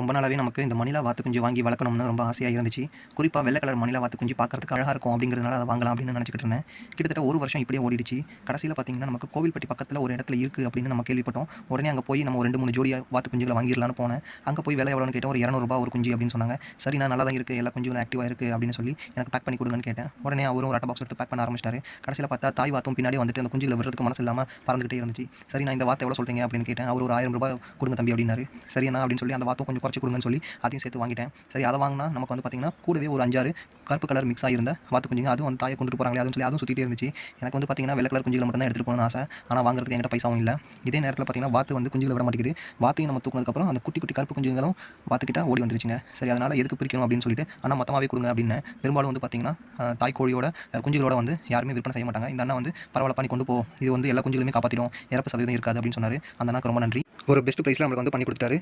ரொம்ப நாளாவே நமக்கு இந்த மணிலா வாத்து குஞ்சு வாங்கி வளர்க்கணும்னு ரொம்ப ஆசையாக இருந்துச்சு. குறிப்பாக வெள்ளை கலர் மணிலா வாத்து குஞ்சு பார்க்கறதுக்கு அழகாக இருக்கும் அப்படிங்கிறதுனால அதை வாங்கலாம் அப்படின்னு நினச்சிக்கிட்டு இருந்தேன். கிட்டத்தட்ட ஒரு வருஷம் இப்படியே ஓடிடுச்சு. கடைசியில் பார்த்தீங்கன்னா நமக்கு கோவில்பட்டி பக்கத்தில் ஒரு இடத்துல இருக்குது அப்படின்னு நம்ம கேள்விப்பட்டோம். உடனே அங்கே போய் நம்ம ஒரு ரெண்டு மூணு ஜோடியாக வாத்து குஞ்சுகளை வாங்கிடலான்னு போனேன். அங்கே போய் விலை எவ்வளோன்னு கேட்டேன். ஒரு இரநூறுபா ஒரு குஞ்சு அப்படின்னு சொன்னாங்க. சரி நான் நல்லா தான் இருக்குது எல்லா குஞ்சுகளும் ஆக்டிவாக இருக்குது அப்படின்னு சொல்லி எனக்கு பேக் பண்ணி கொடுங்கன்னு கேட்டேன். உடனே அவரும் ஒரு அட்டை பாக்ஸ் எடுத்து பேக் பண்ண ஆரம்பிச்சிட்டாரு. கடைசியில் பார்த்தா தாய் வாத்தும் பின்னாடி வந்துட்டு அந்த குஞ்சுகளை விடுறதுக்கு மனசு இல்லாமல் பறந்துகிட்டே இருந்துச்சு. சரி நான் இந்த வார்த்தை எவ்வளோ சொல்கிறீங்க அப்படின்னு கேட்டேன். அவர் ஒரு ஆயிரம் ரூபாய் கொடுங்க தம்பி அப்படின்னாரு. சரிண்ணா அப்படின்னு சொல்லி அந்த வாத்தும் கொஞ்சம் குறைச்சி கொடுங்கன்னு சொல்லி அதையும் சேர்த்து வாங்கிட்டேன். சரி அதை வாங்கினா நமக்கு வந்து பார்த்தீங்கன்னா கூடவே ஒரு அஞ்சாறு கருப்பு கலர் மிக்ஸ் ஆகிருந்த பார்த்து குஞ்சுங்க அதுவும் வந்து தாயை கொண்டு போகிறாங்களே அதுவும் சொல்லி அதுவும் சுற்றிட்டு இருந்துச்சு. எனக்கு வந்து பார்த்தீங்கன்னா வெள்ளை கலர் குஞ்சுகளை மட்டும் தான் எடுத்துகிட்டு போகணும்னு ஆசை. ஆனால் வாங்குறதுக்கு என்கிட்ட பைசாவும் இல்லை. இதே நேரத்தில் பார்த்தீங்கன்னா வாத்து வந்து குஞ்சுகளை விட மாட்டேங்குது. வாத்தையும் நம்ம தூக்கினதுக்கப்புறம் அந்த குட்டி குட்டி கருப்பு குஞ்சுங்களும் பார்த்துக்கிட்டா ஓடி வந்துருச்சுங்க. சரி அதனால் எதுக்கு பிரிக்கணும் அப்படின்னு சொல்லிட்டு ஆனால் மொத்தமாகவே கொடுங்க அப்படின்னு. பெரும்பாலும் வந்து பார்த்தீங்கன்னா தாய்க்கோழியோட தாய் கோழியோட குஞ்சுகளோட வந்து யாருமே விற்பனை செய்ய மாட்டாங்க. இந்த அண்ணா வந்து பரவாயில்ல பண்ணி கொண்டு போ. இது வந்து எல்லா குஞ்சுகளுமே காப்பாற்றிடும் இறப்பு சதவீதம் இருக்காது அப்படின்னு சொன்னார். அந்த அண்ணாக்கு ரொம்ப நன்றி. ஒரு பெஸ்ட் ப்ரைஸில் நம்மளுக்கு வந்து பண்ணி கொடுத்தாரு